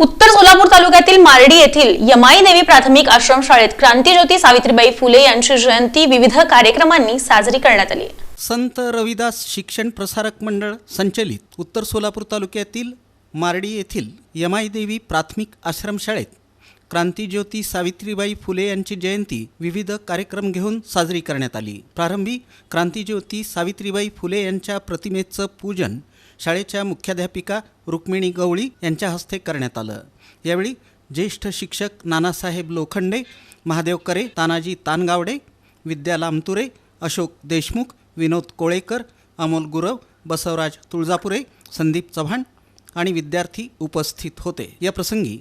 उत्तर सोलापूर तालुक्यातील मार्डी येथील यमाई देवी प्राथमिक आश्रमशाळेत क्रांतीज्योती सावित्रीबाई फुले यांची जयंती विविध कार्यक्रमांनी साजरी करण्यात आली. संत रविदास शिक्षण प्रसारक मंडळ संचलित उत्तर सोलापूर तालुक्यातील मार्डी येथील यमाईदेवी प्राथमिक आश्रमशाळेत क्रांतीज्योती सावित्रीबाई फुले यांची जयंती विविध कार्यक्रम घेऊन साजरी करण्यात आली. प्रारंभी क्रांतीज्योती सावित्रीबाई फुले यांच्या प्रतिमेचं पूजन शाळेच्या मुख्याध्यापिका रुक्मिणी गवळी यांच्या हस्ते करण्यात आलं. यावेळी ज्येष्ठ शिक्षक नानासाहेब लोखंडे महादेव करे तानाजी तानगावडे विद्या लामतुरे अशोक देशमुख विनोद कोळेकर अमोल गुरव बसवराज तुळजापुरे संदीप चव्हाण आणि विद्यार्थी उपस्थित होते. या प्रसंगी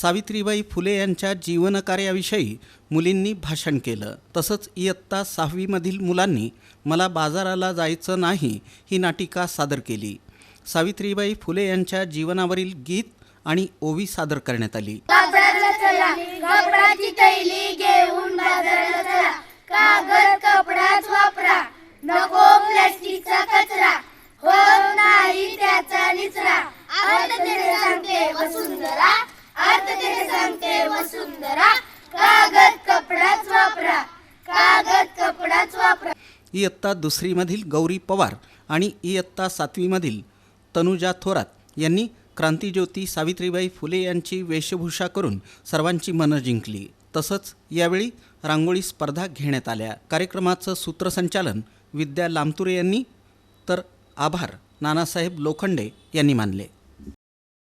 सावित्रीबाई फुले यांच्या जीवनकार्याविषयी मुलींनी भाषण केलं. तसंच इयत्ता सहावीमधील मुलांनी मला बाजाराला जायचं नाही ही नाटिका सादर केली. सावित्रीबाई फुले यांच्या जीवनावरील गीत आणि ओवी सादर करण्यात आली. कागद कपडाच वापरा. इयत्ता दुसरीमधील गौरी पवार आणि इयत्ता सातवीमधील तनुजा थोरात यांनी क्रांतीज्योती सावित्रीबाई फुले यांची वेशभूषा करून सर्वांची मनं जिंकली. तसंच यावेळी रांगोळी स्पर्धा घेण्यात आल्या. कार्यक्रमाचं सूत्रसंचालन विद्या लामतुरे यांनी तर आभार नानासाहेब लोखंडे यांनी मानले.